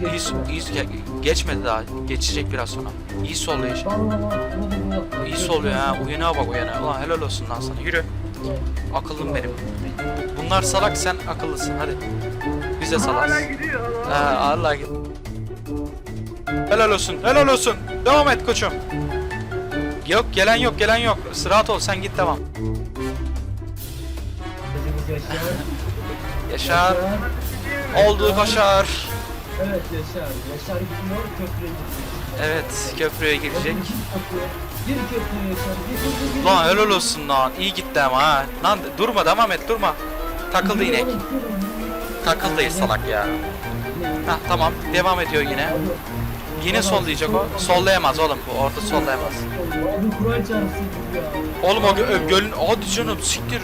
iyi, iyi, ge- geçmedi daha. Geçecek biraz sonra. İyi bu. İyi solluyor ha. Uyanığa bak uyanığa. Ulan helal olsun lan sana. Yürü. Akıllım benim. Bu- Bunlar salak sen akıllısın hadi. Biz de Hala salak. gidiyor. Ha Allah git. Helal olsun. Helal olsun. Devam et koçum. Yok gelen yok gelen yok. Sıraat ol sen git devam. Dediğimiz Yaşar. Yaşar. Olduğu başar. Evet Yaşar. Yaşar gidiyor köprüye gidiyor. Evet köprüye girecek. Gir köprüye. Yaşar. Lan helal olsun lan. İyi gitti ama ha. Lan durma devam et durma. Takıldı inek. Takıldı salak ya. Hah tamam devam ediyor yine. Yine sollayacak o. Sollayamaz oğlum bu orada sollayamaz. Oğlum o gö- gölün hadi canım siktir.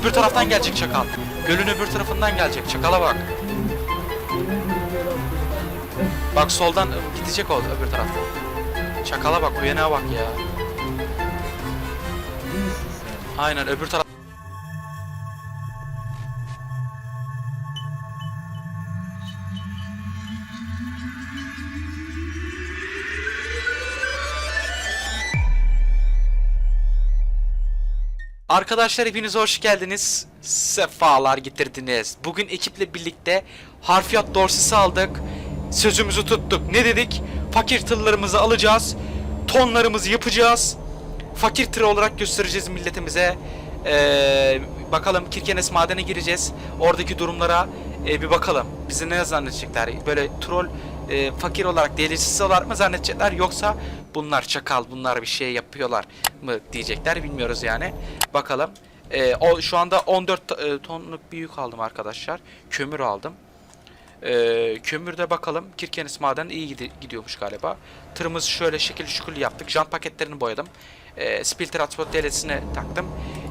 Öbür taraftan gelecek çakal. Gölün öbür tarafından gelecek. Çakala bak. Bak soldan gidecek o öbür taraftan. Çakala bak uyanığa bak ya. Aynen öbür taraf. Arkadaşlar hepiniz hoş geldiniz. Sefalar getirdiniz. Bugün ekiple birlikte harfiyat dorsesi aldık. Sözümüzü tuttuk. Ne dedik? Fakir tırlarımızı alacağız. Tonlarımızı yapacağız. Fakir tır olarak göstereceğiz milletimize. Ee, bakalım Kirkenes madene gireceğiz. Oradaki durumlara e, bir bakalım. Bizi ne zannedecekler? Böyle troll e, fakir olarak delisiz olarak mı zannedecekler yoksa bunlar çakal bunlar bir şey yapıyorlar mı diyecekler bilmiyoruz yani. Bakalım. E, o şu anda 14 ta- e, tonluk bir yük aldım arkadaşlar. Kömür aldım. E, kömürde bakalım Kirkenes maden iyi gidi- gidiyormuş galiba. Tırımızı şöyle şekil şukul yaptık. Jant paketlerini boyadım. E, Spil Transport DLS'ine taktım.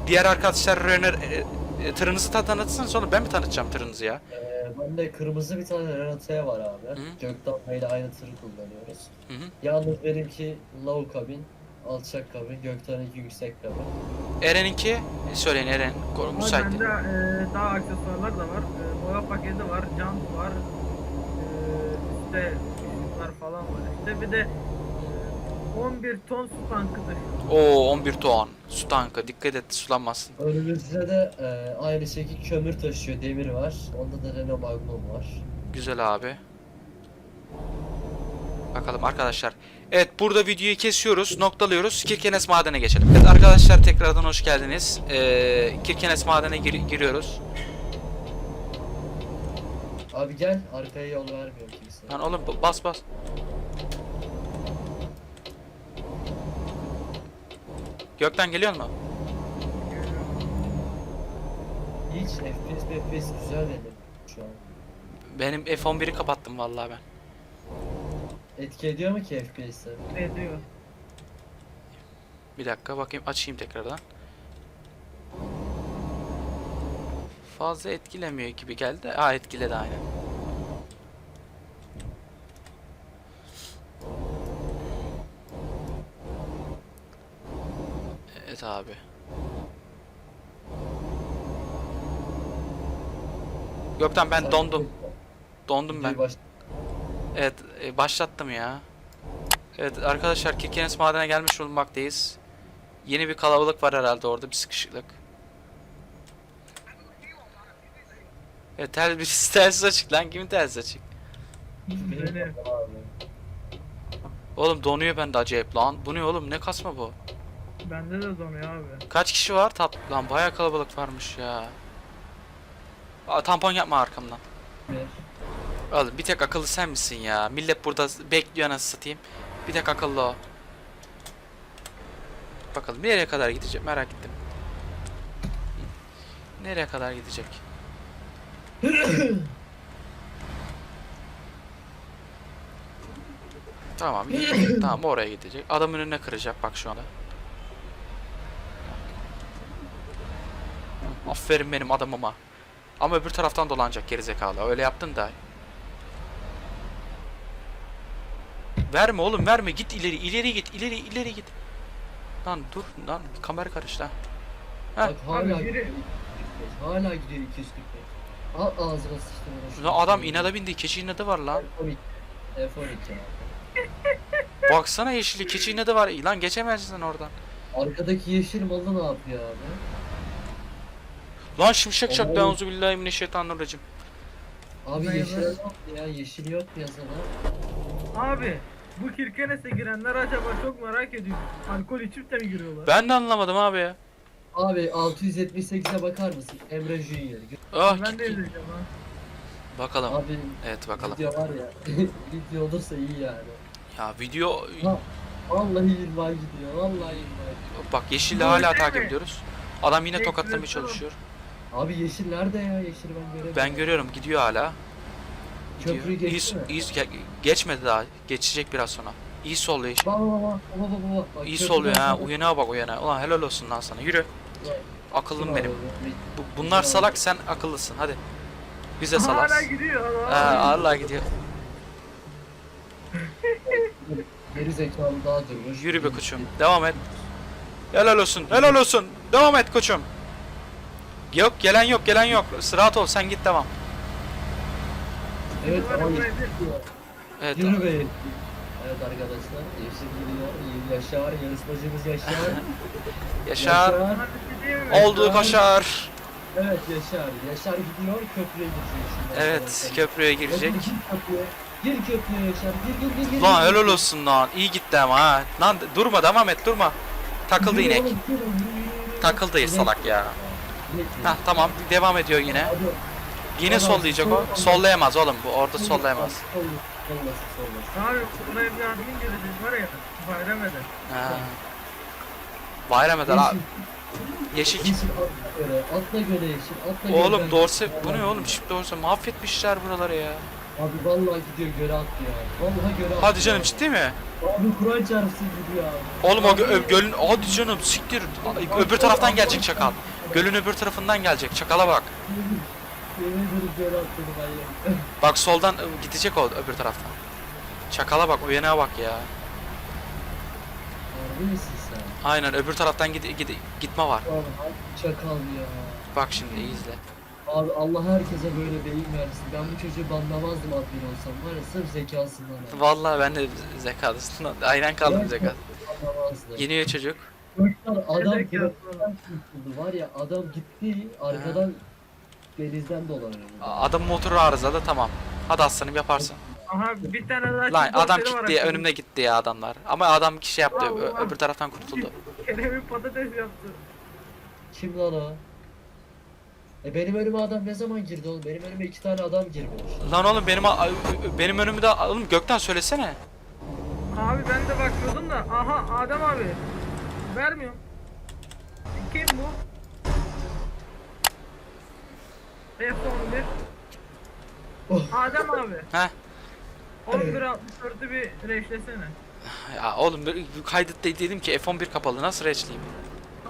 Diğer arkadaşlar Runner e, e, tırınızı da tanıtsanız sonra ben mi tanıtacağım tırınızı ya? Ee, bende kırmızı bir tane Renault var abi. Hı. İle aynı tırı kullanıyoruz. Hı hı. Yalnız benimki low kabin, alçak kabin, gökten yüksek kabin. Eren'inki söyleyin Eren müsait. bende e, daha aksesuarlar da var. E, boya paketi var, jant var. E, ışıklar falan var. İşte bir de e, 11 ton su tankı taşıyor. Oo 11 ton. Su tankı. Dikkat et sulanmasın. Önümüzde de e, aynı şekilde kömür taşıyor, demir var. Onda da Renault Magnum var. Güzel abi. Bakalım arkadaşlar. Evet burada videoyu kesiyoruz. Noktalıyoruz. Kirkenes madene geçelim. Evet arkadaşlar tekrardan hoş geldiniz. Ee, Kirkenes madene gir- giriyoruz. Abi gel, arkaya yol vermiyor kimse. Lan oğlum bas bas. Gökten geliyor mu? Hiç FPS FPS güzel benim şu an. Benim F11'i kapattım vallahi ben. Etki ediyor mu ki FPS'e? Ne diyor? Bir dakika bakayım açayım tekrardan. Fazla etkilemiyor gibi geldi. Aa etkiledi aynen. Evet abi. Gökten ben dondum. Dondum ben. Evet e, başlattım ya. Evet arkadaşlar Kirkenes madene gelmiş bulunmaktayız. Yeni bir kalabalık var herhalde orada bir sıkışıklık. Evet tel birisi telsiz açık lan kimin telsiz açık? Oğlum donuyor bende acayip lan. Bu ne oğlum ne kasma bu? Bende de donuyor abi. Kaç kişi var? Tat lan bayağı kalabalık varmış ya. Aa, tampon yapma arkamdan. Bir- Oğlum bir tek akıllı sen misin ya? Millet burada bekliyor anasını satayım. Bir tek akıllı o. Bakalım nereye kadar gidecek merak ettim. Nereye kadar gidecek? tamam, tamam oraya gidecek. Adam önüne kıracak bak şu anda. Aferin benim adamıma. Ama öbür taraftan dolanacak gerizekalı. Öyle yaptın da. Verme oğlum verme. Git ileri ileri git ileri ileri git. Lan dur lan kamera karıştı. ha. Heh. Bak hala gidiyor. Hala gidiyor 245. Al ağzına sıçtım. Lan adam inada bindi. Keçi inadı var lan. F12. F12 ya. Baksana yeşili keçi inadı var. Lan geçemezsin oradan. Arkadaki yeşil malı ne yapıyor abi? Lan şimşek çak. Oğlum. Beuzu billahi mineşşeytanirracim. Abi yeşil yok ya yeşil yok piyasada. Abi bu Kirkenes'e girenler acaba çok merak ediyorum. Alkol içip de mi giriyorlar? Ben de anlamadım abi ya. Abi 678'e bakar mısın? Emre Junior. Ah ben de izleyeceğim ha. Bakalım. Abi Evet bakalım. video var ya. video olursa iyi yani. Ya video Ha, vallahi yıllar gidiyor. Vallahi yıllar gidiyor. bak yeşilli Bu hala şey takip mi? ediyoruz. Adam yine Tek tokatlamaya direksiyon. çalışıyor. Abi yeşil nerede ya? Yeşil ben göremiyorum. Ben görüyorum gidiyor hala. Köprüyü İyi, geçti mi? iyi- ge- geçmedi daha. Geçecek biraz sonra. İyi solluyor yeşil. Bak bak bak bak bak bak bak. Bak, İyi solluyor ha. Uyanığa bak uyanığa. Ulan helal olsun lan sana. Yürü. Akıllım kim benim. Bu- bunlar salak sen akıllısın. Hadi. Biz de Hala salaks. gidiyor. Ha, Allah gidiyor. Geri zekalı daha durmuş. Yürü be koçum. Devam et. Helal olsun. Helal olsun. Devam et koçum. Yok gelen yok gelen yok. Rahat ol sen git devam. Evet gidiyor. Evet. Yürü be. Evet arkadaşlar yeşil gidiyor. Yaşar yarışmacımız Yaşar. Yaşar. Olduğu kaşar. Evet Yaşar. Yaşar gidiyor köprüye gidiyor şimdi. Evet arkadaşlar. köprüye Hadi girecek. Gir köprüye. Gir köprüye Yaşar. Gir gir gir. gir Lan helal olsun lan. İyi gitti ama ha. Lan durma devam et durma. Takıldı Yürü inek. oğlum, yürü, yürü, yürü. Takıldı salak ya. Hah tamam devam ediyor yine. Hadi. Yine Adam, sollayacak o. sol- Sollayamaz oğlum bu orada sollayamaz. Abi bir admin girecek var ya. Bayram eder. Ha. Bayram eder abi. Yeşil. Yeşil atla göre, atla göre yeşil, atla göre. Oğlum dorse bu ne oğlum çift dorse mahvetmişler buraları ya. Abi vallahi gidiyor göre attı ya. Vallahi göre attı. Hadi canım ya. ciddi mi? Abi Kur'an çarpsın gidiyor abi. Oğlum o gö- gölün hadi canım siktir. Öbür taraftan gelecek çakal. Gölün öbür tarafından gelecek. Çakala bak. Yemin ederim. Bak soldan ı, gidecek o öbür taraftan. Çakala bak o yana bak ya. Harbi misin sen? Aynen öbür taraftan gid, gid- gitme var. Abi harbi çakal ya. Bak şimdi iyi izle. Abi Allah herkese böyle beyin versin. Ben bu çocuğu banlamazdım admin olsam var ya sırf zekasından. abi. Vallahi ben de zekadısından aynen kaldım zekat. Banlamazdım. Yeniyor çocuk. Gökler adam kurtuldu var ya adam gitti arkadan denizden dolanıyor. Adam motoru arızalı tamam. Hadi aslanım yaparsın. Aha bir tane daha Lan çift adam borseli var gitti akıllı. önümde gitti ya adamlar. Ama adam kişi yaptı ö- Allah. öbür taraftan kurtuldu. Kerem'in patates yaptı. Kim lan o? E benim önüme adam ne zaman girdi oğlum? Benim önüme iki tane adam girmiş. Lan oğlum benim a- benim önümde oğlum gökten söylesene. Abi ben de bakıyordum da aha Adem abi. Vermiyorum. Kim bu? F11. Oh. Adem abi. Heh. 11.64'ü bir reşlesene. Ya oğlum de dedim ki F11 kapalı nasıl reçleyeyim?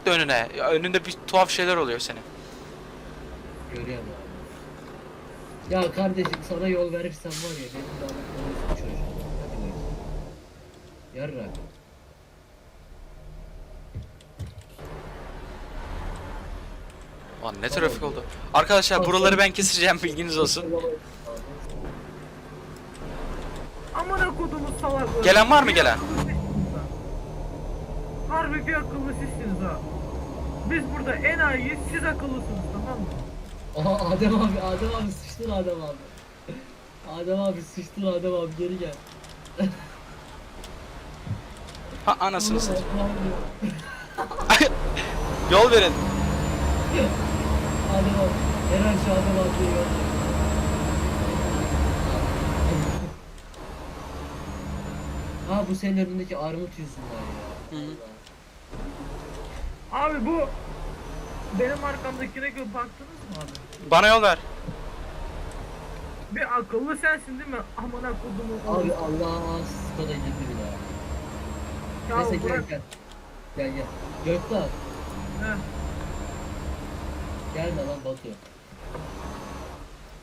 Önüne. Ya önünde bir tuhaf şeyler oluyor senin. Görüyorum abi. Ya kardeşim sana yol verirsem var ya benim bu çocuk. Hadi bakayım. Yarrak. Lan ne trafik oldu. Arkadaşlar buraları ben keseceğim bilginiz olsun. Amına kodumuz salakları. Gelen var mı Bir gelen? akıllı sizsiniz ha. Harbi bir akıllı sizsiniz ha. Biz burada en iyiyiz, siz akıllısınız tamam mı? Aha Adem abi, Adem abi sıçtın Adem abi. Adem abi sıçtın Adem abi geri gel. Ha anasını satayım. Yol verin. Adem abiye yol ver. Ha bu senin önündeki armut yüzünden ya. Hı. Abi bu benim arkamdakine gö baktınız mı abi? Bana yol ver. Bir akıllı sensin değil mi? Amına kodumun Abi Allah Skoda girdi bir daha. Ya Neyse gel bırak. gel. Gel gel. Gökten Heh. Gelme lan Batu.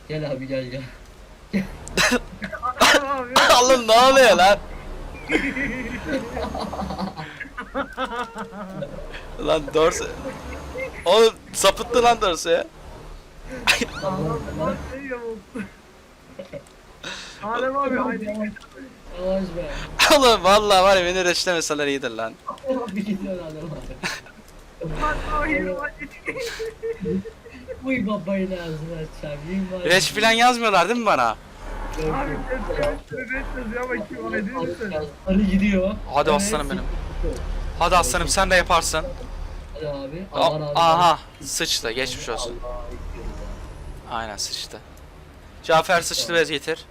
Gel abi gel gel. abi. Oğlum ne oluyor lan? lan Dorse. Oğlum sapıttı lan Dorse ya. Adem abi be. Oğlum vallahi var ya beni reçlemeseler iyidir lan. Bir gidiyor adam abi. Uy babayın ağzını açacağım. Var. Reç falan yazmıyorlar değil mi bana? Abi kim edin misin? Arı gidiyor. Hadi Evet, aslanım benim. Hadi aslanım sen de yaparsın. Hadi abi. A- Aman abi. Aha sıçtı geçmiş olsun. Abi. Aynen sıçtı. Cafer sıçtı bez getir.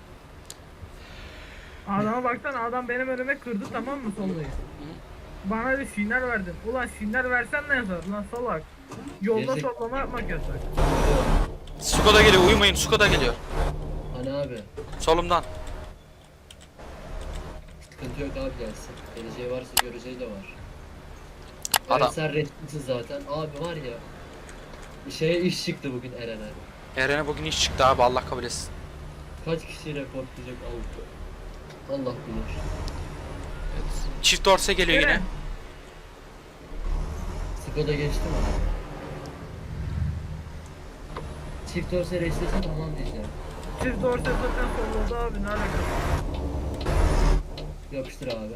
Adama baksana adam benim önüme kırdı tamam mı sollayı? Bana bir sinyal verdin. Ulan sinyal versen ne yazar lan salak. Yolda Gerizek- sollama yapmak yasak. Skoda geliyor uyumayın Skoda geliyor. Hani abi. Solumdan. Sıkıntı yok abi gelsin. Geleceği varsa göreceği de var. Adam- Evet sen resmisin zaten. Abi var ya. Şeye iş çıktı bugün Eren'e. Eren'e bugün iş çıktı abi Allah kabul etsin. Kaç kişi reportlayacak Allah. Allah bilir. Çift dorse geliyor yine. Skoda geçti mi abi? Çift dorse reçlese tamam diyeceğim. Çift dorse zaten solladı abi ne alakası? Yapıştır abi.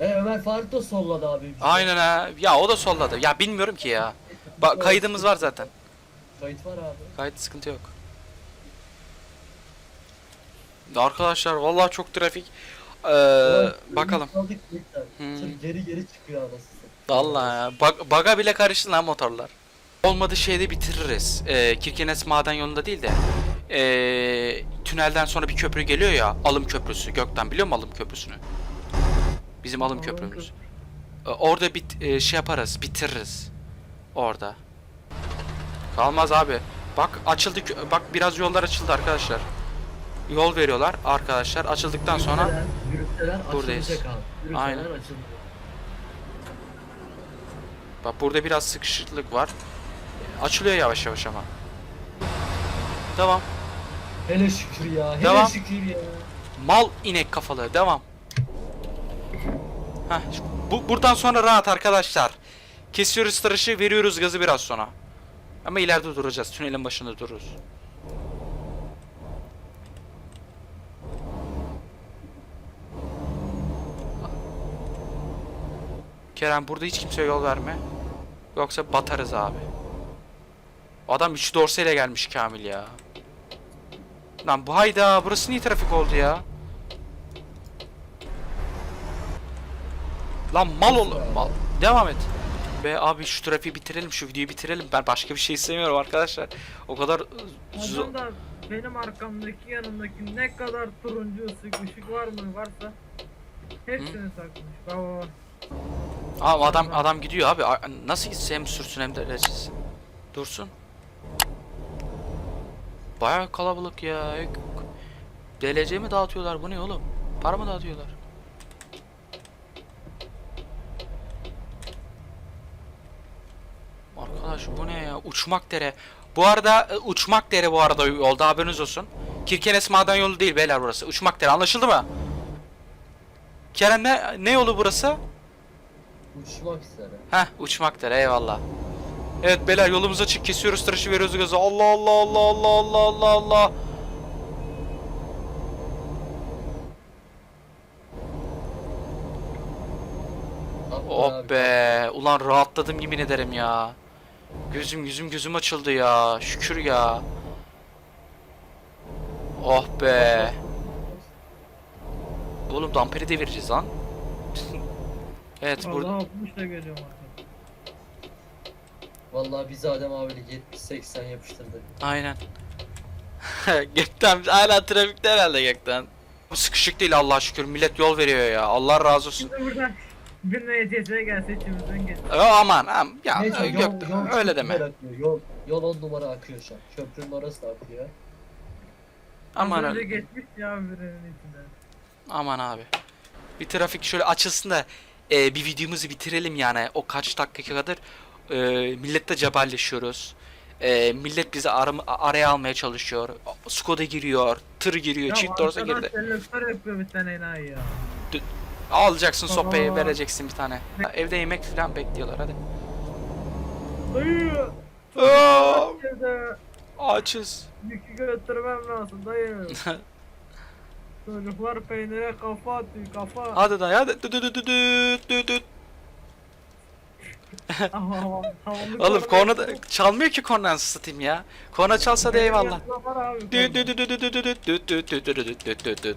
E Ömer Faruk da solladı abi. Aynen ha. Ya o da solladı. Ya bilmiyorum ki ya. Ba kaydımız var zaten. Kayıt var abi. Kayıt sıkıntı yok. Arkadaşlar vallahi çok trafik. Ee, bakalım. Hmm. Geri geri çıkıyor anasını. Vallahi ya. Bag, baga bile karıştı lan motorlar. Olmadı şeyde bitiririz. Ee, Kirkenes maden yolunda değil de. Ee, tünelden sonra bir köprü geliyor ya. Alım köprüsü. Gökten biliyor musun alım köprüsünü? Bizim alım köprümüz. Ee, orada bit e, şey yaparız. Bitiririz. Orada. Kalmaz abi. Bak açıldı. Bak biraz yollar açıldı arkadaşlar. Yol veriyorlar arkadaşlar. Açıldıktan sonra Buradayız. açılacak abi. Aynen. açılacak. Bak burada biraz sıkışıklık var. Açılıyor yavaş yavaş ama. Tamam. Hele şükür ya. Hele Devam. şükür ya. Mal inek kafalı. Devam. Heh, bu buradan sonra rahat arkadaşlar. Kesiyoruz tıraşı, veriyoruz gazı biraz sonra. Ama ileride duracağız. Tünelin başında dururuz. Kerem burada hiç kimseye yol verme. Yoksa batarız abi. Adam 3 dorseyle gelmiş Kamil ya. Lan bu hayda burası niye trafik oldu ya? Lan mal ol mal. Devam et. Be abi şu trafiği bitirelim şu videoyu bitirelim. Ben başka bir şey istemiyorum arkadaşlar. O kadar zo- Adam da benim arkamdaki yanımdaki ne kadar turuncu ışık, ışık var mı varsa hepsini takmış. Bravo. Abi adam adam gidiyor abi. Nasıl gitsin hem sürsün hem de reçilsin. Dursun. Baya kalabalık ya. DLC mi dağıtıyorlar bu ne oğlum? Para mı dağıtıyorlar? Arkadaş bu ne ya? Uçmak dere. Bu arada e, uçmak dere bu arada yolda haberiniz olsun. Kirkenes maden yolu değil beyler burası. Uçmak dere anlaşıldı mı? Kerem ne, ne yolu burası? Uçmak üzere. Heh uçmaktır eyvallah. Evet beyler yolumuza açık kesiyoruz tıraşı veriyoruz gazı. Allah Allah Allah Allah Allah Allah Allah. Oh be. Ulan rahatladım yemin ederim ya. Gözüm yüzüm gözüm açıldı ya. Şükür ya. Oh be. Oğlum damperi devireceğiz lan. Evet burada. Vallahi 60 da geliyorum artık. Vallahi biz Adem abiyle 70-80 yapıştırdık. Aynen. Gökten hala trafikte herhalde Gökten. Bu sıkışık değil Allah şükür millet yol veriyor ya. Allah razı olsun. Şimdi burada bir NCS'ye gelse içimizden geç. Ö, aman am ya Neyse, ö, yol- Gökten, yol çok öyle güzel deme. akıyor. Yol, yol 10 numara akıyor şu an. Köprünün orası da akıyor. Aman Az önce öyle. geçmiş ya birinin içinden. Aman abi. Bir trafik şöyle açılsın da e, bir videomuzu bitirelim yani. O kaç dakika kadar e, milletle ceballeşiyoruz. E, millet bizi aram- araya almaya çalışıyor. Skoda giriyor, tır giriyor, çift dorsa girdi. selektör yapıyor bir tane enayi ya. Alacaksın sopayı, Aa. vereceksin bir tane. Evde yemek falan bekliyorlar hadi. Dayı! Açız. yükü götürmem lazım dayı. Çocuklar peynire kafa atıyor kafa. Hadi dayı hadi. Dü dü dü dü dü dü dü. Oğlum korna da çalmıyor ki korna satayım ya. Korna çalsa da eyvallah. Dü dü dü dü dü dü dü dü dü dü dü dü dü dü dü.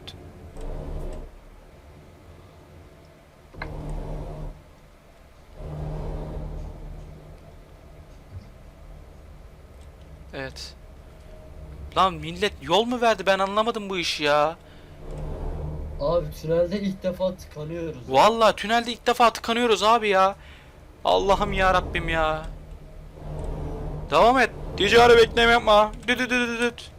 Evet. Lan millet yol mu verdi ben anlamadım bu işi ya. Abi tünelde ilk defa tıkanıyoruz. Vallahi tünelde ilk defa tıkanıyoruz abi ya. Allah'ım ya Rabbim ya. Devam et. Ticari bekleme yapma. Düt düt düt düt.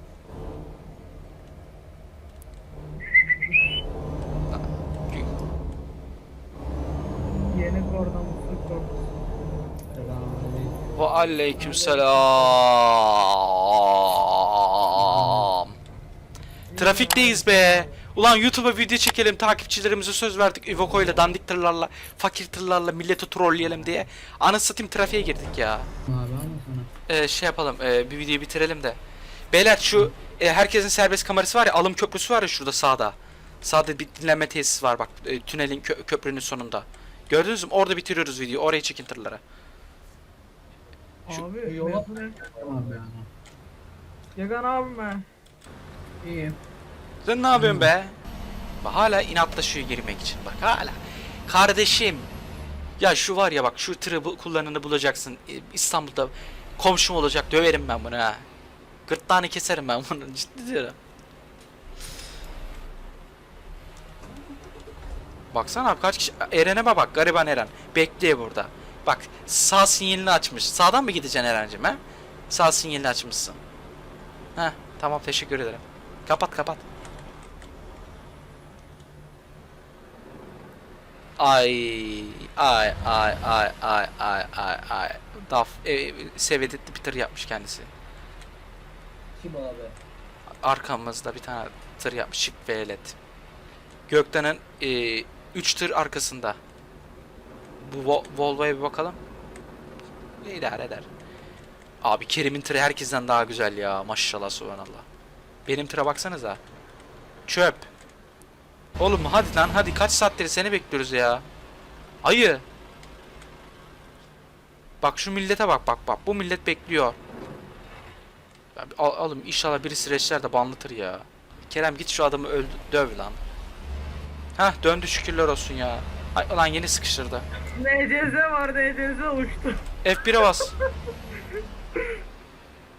Yeni. Ve aleyküm selam. Trafikteyiz be. Ulan YouTube'a video çekelim takipçilerimize söz verdik Ivoco ile dandik tırlarla fakir tırlarla milleti trolleyelim diye. Anı satayım trafiğe girdik ya. Abi anlasana. Ee, şey yapalım e, bir videoyu bitirelim de. Beyler şu e, herkesin serbest kamerası var ya alım köprüsü var ya şurada sağda. Sağda bir dinlenme tesisi var bak e, tünelin kö- köprünün sonunda. Gördünüz mü? Orada bitiriyoruz videoyu. Oraya çekin tırları. Şu Abi yola-. Yagan abim ben. İyiyim. Sen ne yapıyorsun be? Bak hala inatlaşıyor girmek için bak hala. Kardeşim. Ya şu var ya bak şu tırı bu, kullananı bulacaksın. E, İstanbul'da komşum olacak döverim ben bunu ha. Gırtlağını keserim ben bunu ciddi diyorum. Baksana abi kaç kişi Eren'e bak gariban Eren. Bekliyor burada. Bak sağ sinyalini açmış. Sağdan mı gideceksin Eren'cim ha? Sağ sinyalini açmışsın. Heh tamam teşekkür ederim. Kapat kapat. Ay ay ay ay ay ay ay ay. Daf e, sevedetli bir tır yapmış kendisi. Kim abi? Arkamızda bir tane tır yapmış şık velet. Gökten'in 3 tır arkasında. Bu Vo- Volvo'ya bir bakalım. İdare eder. Abi Kerim'in tırı herkesten daha güzel ya. Maşallah subhanallah. Benim tıra baksanıza. Çöp. Oğlum hadi lan hadi kaç saattir seni bekliyoruz ya. Ayı. Bak şu millete bak bak bak. Bu millet bekliyor. Alım inşallah birisi reçler de banlatır ya. Kerem git şu adamı öldü, döv lan. Hah döndü şükürler olsun ya. Ay lan yeni sıkıştırdı. NCZ var NCZ uçtu. F1'e bas.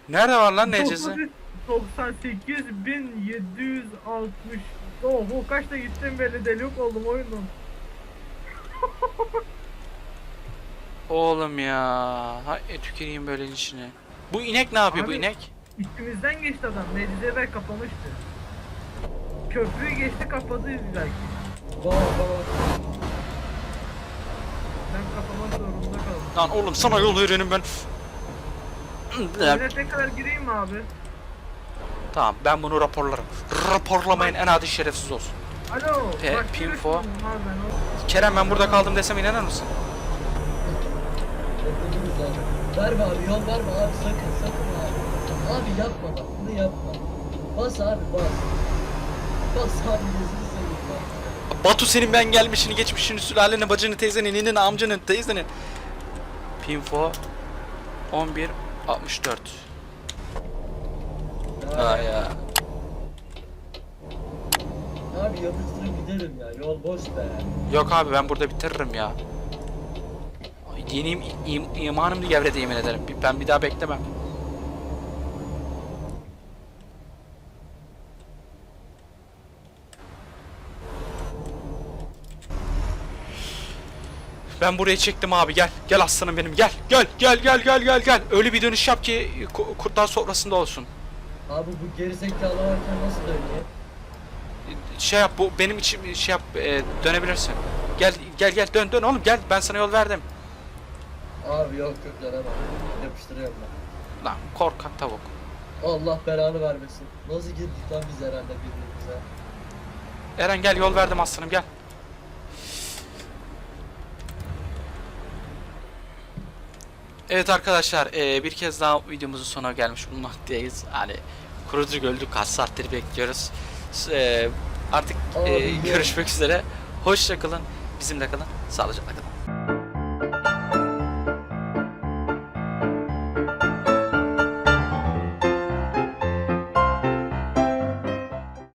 Nerede var lan necesi? 98.760 Oh bu kaçta gittim belli deli yok oldum oyundan. Oğlum ya. Hay e, tüküreyim böyle içine. Bu inek ne yapıyor bu Abi- inek? İçimizden geçti adam. NCZ'den kapamıştı. Köprüyü geçti kapadı. Baba baba. Ben kapamak zorunda kaldım. Lan oğlum sana yol verenim ben. Oyuna tekrar gireyim mi abi? Tamam ben bunu raporlarım. Raporlamayın en adi şerefsiz olsun. Alo. P- Pinfo. o- Kerem ben burada kaldım desem inanır mısın? Verme abi yol verme abi sakın sakın abi. Abi yapma bak bunu yapma. Bas abi bas. Bas abi gözünü seveyim bak. Batu senin ben gelmişini geçmişini sülaleni bacını teyzenin ninin amcanın teyzenin. Pinfo 11 64. Ha ya. Abi yapıştırıp giderim ya yol boş be. Yok abi ben burada bitiririm ya. Yenim im, imanım gevredi yemin ederim. Ben bir daha beklemem. Ben buraya çektim abi gel. Gel aslanım benim gel. Gel gel gel gel gel gel. Öyle bir dönüş yap ki ku- kurtlar sofrasında olsun. Abi bu gerizekalı varken nasıl dönüyor? Şey yap bu benim için şey yap e, dönebilirsin. Gel gel gel dön dön oğlum gel ben sana yol verdim. Abi yok yok dönemem. Yapıştırıyorum ben. Lan korkak tavuk. Allah belanı vermesin. Nasıl girdik lan biz herhalde birbirimize? Eren gel yol verdim aslanım gel. Evet arkadaşlar e, bir kez daha videomuzun sonuna gelmiş bulunmaktayız. Hani kurucu gördük kaç saattir bekliyoruz. S- e, artık e, görüşmek üzere. Hoşça kalın. Bizimle kalın. Sağlıcakla kalın.